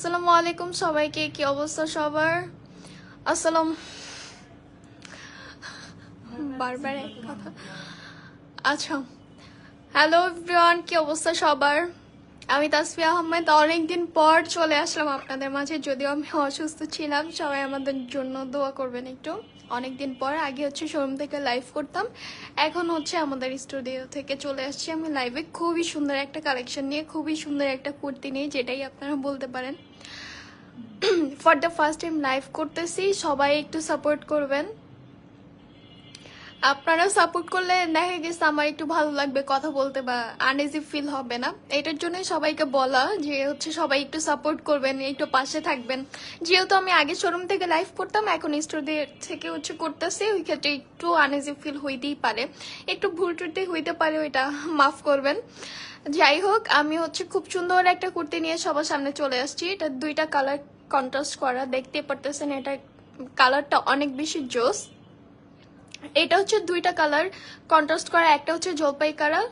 আসসালামু আলাইকুম সবাইকে, কি অবস্থা সবার? আসসালাম বারবার এক কথা আচ্ছা। হ্যালো এভরিওয়ান কি অবস্থা সবার? আমি তাসফিয়া আহমেদ, অনেকদিন পর চলে আসলাম আপনাদের মাঝে। যদিও আমি অসুস্থ ছিলাম, সবাই আমাদের জন্য দোয়া করবেন একটু। অনেকদিন পর আগে হচ্ছে শোরুম থেকে লাইভ করতাম। এখন হচ্ছে আমাদের স্টুডিও থেকে চলে আসছি আমি লাইভে খুবই সুন্দর একটা কালেকশন নিয়ে, খুবই সুন্দর একটা কুর্তি নিয়ে, যেটাই আপনারা বলতে পারেন। For the first time live করতেছি, সবাই একটু সাপোর্ট করবেন। আপনারা সাপোর্ট করলে দেখা গেছে আমার একটু ভালো লাগবে কথা বলতে বা আনইজি ফিল হবে না। এটার জন্য সবাইকে বলা যে হচ্ছে সবাই একটু সাপোর্ট করবেন, একটু পাশে থাকবেন। যেহেতু আমি আগে শোরুম থেকে লাইভ করতাম, এখন স্টুডিও থেকে হচ্ছে করতেছি, ওই ক্ষেত্রে একটু আনইজি ফিল হইতেই পারে। একটু ভুল টুটি হইতে পারে, ওইটা মাফ করবেন। যাই হোক, আমি হচ্ছে খুব সুন্দর একটা কুর্তি নিয়ে সবার সামনে চলে আসছি। এটা দুইটা কালার কন্ট্রাস্ট করা, দেখতে পারতেছেন এটা কালারটা অনেক বেশি জোস। এটা হচ্ছে দুইটা কালার কন্ট্রাস্ট করা, একটা হচ্ছে জলপাই কালার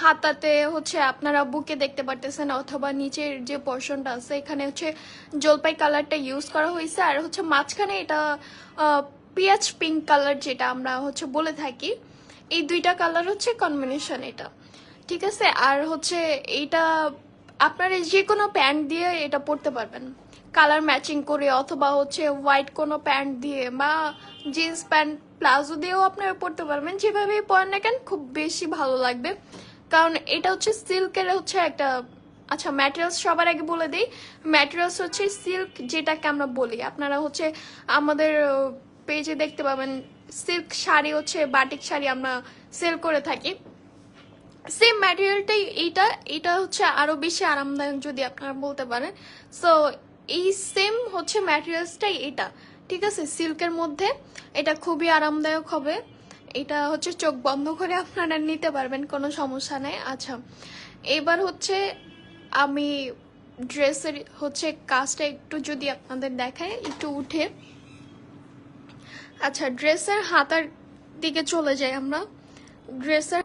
হাতাতে হচ্ছে আপনারা বুকে দেখতে পারতেছেন অথবা নিচের যে পোর্শনটা আছে, এখানে হচ্ছে জলপাই কালারটা ইউজ করা হয়েছে। আর হচ্ছে মাঝখানে এটা পিঁয়াজ পিঙ্ক কালার যেটা আমরা হচ্ছে বলে থাকি, এই দুইটা কালার হচ্ছে কম্বিনেশন এটা। ঠিক আছে? আর হচ্ছে এইটা আপনারা যে কোনো প্যান্ট দিয়ে এটা পরতে পারবেন। কালার ম্যাচিং করে অথবা হচ্ছে হোয়াইট কোনো প্যান্ট দিয়ে বা জিন্স প্যান্ট প্লাজো দিয়েও আপনারা পরতে পারবেন। যেভাবেই পরেন না কেন, খুব বেশি ভালো লাগবে। কারণ এটা হচ্ছে সিল্কের হচ্ছে একটা আচ্ছা ম্যাটেরিয়ালস সবার আগে বলে দিই। ম্যাটেরিয়ালস হচ্ছে সিল্ক যেটাকে আমরা বলি। আপনারা হচ্ছে আমাদের পেজে দেখতে পাবেন, সিল্ক শাড়ি হচ্ছে, বাটিক শাড়ি আমরা সেল করে থাকি। সেম ম্যাটেরিয়ালটাই এইটা এটা হচ্ছে আরও বেশি আরামদায়ক যদি আপনারা বলতে পারেন। সো এই সেম হচ্ছে ম্যাটেরিয়ালসটাই এটা। ঠিক আছে? সিল্কের মধ্যে এটা খুবই আরামদায়ক হবে। এটা হচ্ছে চোখ বন্ধ করে আপনারা নিতে পারবেন, কোনো সমস্যা নেই। আচ্ছা এবার হচ্ছে আমি ড্রেসের হচ্ছে কাজটা একটু যদি আপনাদের দেখায় একটু উঠে। আচ্ছা ড্রেসের হাতার দিকে চলে যাই আমরা। ড্রেসের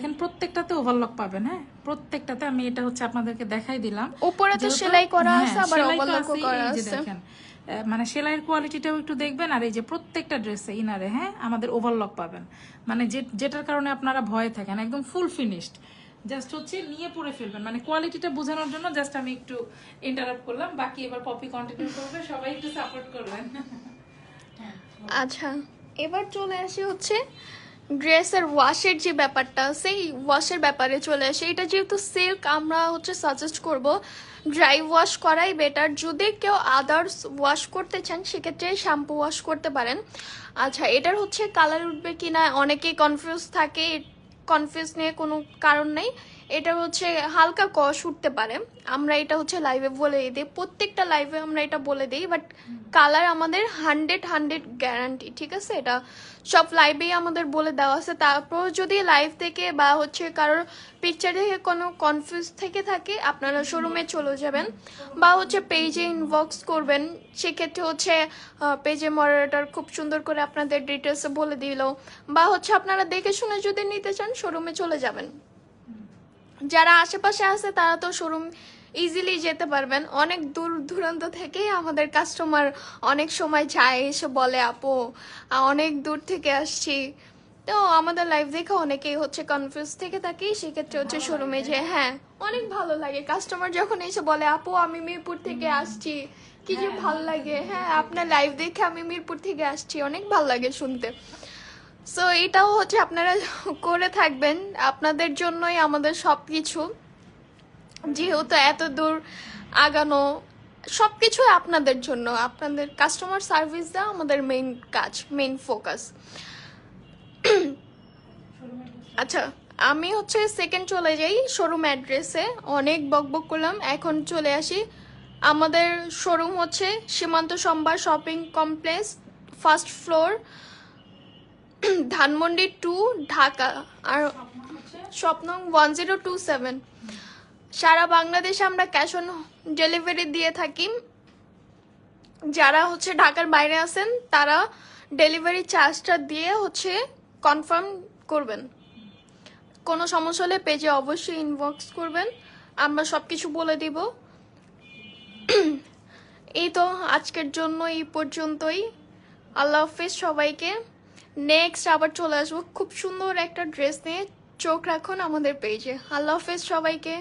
দেখেন প্রত্যেকটাতে ওভারলক পাবেন হ্যাঁ? প্রত্যেকটাতে আমি এটা হচ্ছে আপনাদেরকে দেখাই দিলাম। উপরে তো সেলাই করা হ্যাঁ, আছে আবার সেলাই তো overlock ও আছেই, করা আছে। দেখেন মানে সেলাইয়ের কোয়ালিটিটাও একটু দেখবেন আর এই যে প্রত্যেকটা ড্রেসে ইনারে হ্যাঁ আমাদের ওভারলক পাবেন। মানে যে যেটার কারণে আপনারা ভয়ে থাকেন একদম ফুল ফিনিশড জাস্ট হচ্ছে নিয়ে পরে ফেলবেন মানে কোয়ালিটিটা বোঝানোর জন্য জাস্ট আমি একটু ইন্টারাপ্ট করলাম বাকি এবার পপি কন্টিনিউ করবে সবাই একটু সাপোর্ট করবেন। আচ্ছা এবার চলে আসি হচ্ছে ড্রেসের ওয়াশের যে ব্যাপারটা, সেই ওয়াশের ব্যাপারে চলে আসে। এটা যেহেতু সিল্ক আমরা হচ্ছে সাজেস্ট করব ড্রাই ওয়াশ করাই বেটার যদি কেউ আদার্স ওয়াশ করতে চান, সেক্ষেত্রে শ্যাম্পু ওয়াশ করতে পারেন। আচ্ছা এটার হচ্ছে কালার উঠবে কি না অনেকেই কনফিউজ থাকে। কনফিউজ নিয়ে কোনো কারণ নেই। এটা হচ্ছে হালকা কষ উঠতে পারে। আমরা এটা হচ্ছে লাইভে বলে দিই। প্রত্যেকটা লাইভে আমরা এটা বলে দিই বাট কালার আমাদের হান্ড্রেড হান্ড্রেড গ্যারান্টি ঠিক আছে? এটা সব লাইভেই আমাদের বলে দেওয়া আছে। তারপর যদি লাইভ থেকে বা হচ্ছে কারোর পিকচার দেখে কোনো কনফিউজ থেকে থাকে, আপনারা শোরুমে চলে যাবেন। বা হচ্ছে পেজে ইনবক্স করবেন। সেক্ষেত্রে হচ্ছে পেজে মডারেটার খুব সুন্দর করে আপনাদের ডিটেলসে বলে দিল। বা হচ্ছে আপনারা দেখে শুনে যদি নিতে চান শোরুমে চলে যাবেন। যারা আশেপাশে আছে তারা তো শোরুম ইজিলি যেতে পারবেন। অনেক দূর দূরান্ত থেকেই আমাদের কাস্টমার অনেক সময় যায় এসে বলে আপু অনেক দূর থেকে আসছি। তো আমাদের লাইভ দেখে অনেকেই হচ্ছে কনফিউজ থেকে থাকি। সেক্ষেত্রে হচ্ছে শোরুমে যে হ্যাঁ। অনেক ভালো লাগে। কাস্টমার যখন এসে বলে আপু আমি মিরপুর থেকে আসছি কি যে ভালো লাগে। হ্যাঁ আপনার লাইভ দেখে আমি মিরপুর থেকে আসছি অনেক ভালো লাগে শুনতে। সো এটাও হচ্ছে আপনারা করে থাকবেন। আপনাদের জন্যই আমাদের সব কিছু যেহেতু এত দূর আগানো সব কিছুই আপনাদের জন্য। আপনাদের কাস্টমার সার্ভিস দেওয়া আমাদের মেইন কাজ মেইন ফোকাস আচ্ছা আমি হচ্ছে সেকেন্ড চলে যাই শোরুম অ্যাড্রেসে অনেক বকবক করলাম, এখন চলে আসি। আমাদের শোরুম হচ্ছে Shimanto Shambhar shopping complex first floor Dhanmondi two Dhaka. আর স্বপ্ন ওয়ান জিরো টু সেভেন সারা বাংলাদেশে আমরা ক্যাশ অন ডেলিভারি দিয়ে থাকি। যারা হচ্ছে ঢাকার বাইরে আছেন, তারা ডেলিভারি চার্জটা দিয়ে হচ্ছে কনফার্ম করবেন। কোনো সমস্যা হলে পেজে অবশ্যই ইনবক্স করবেন। আমরা সব কিছু বলে দিব। এই তো আজকের জন্য এই পর্যন্তই। আল্লাহ হাফিজ সবাইকে। নেক্সট আবার চলে আসব। খুব সুন্দর একটা ড্রেস নিয়ে। চোখ রাখুন আমাদের পেজে আল্লাহ হাফেজ সবাইকে।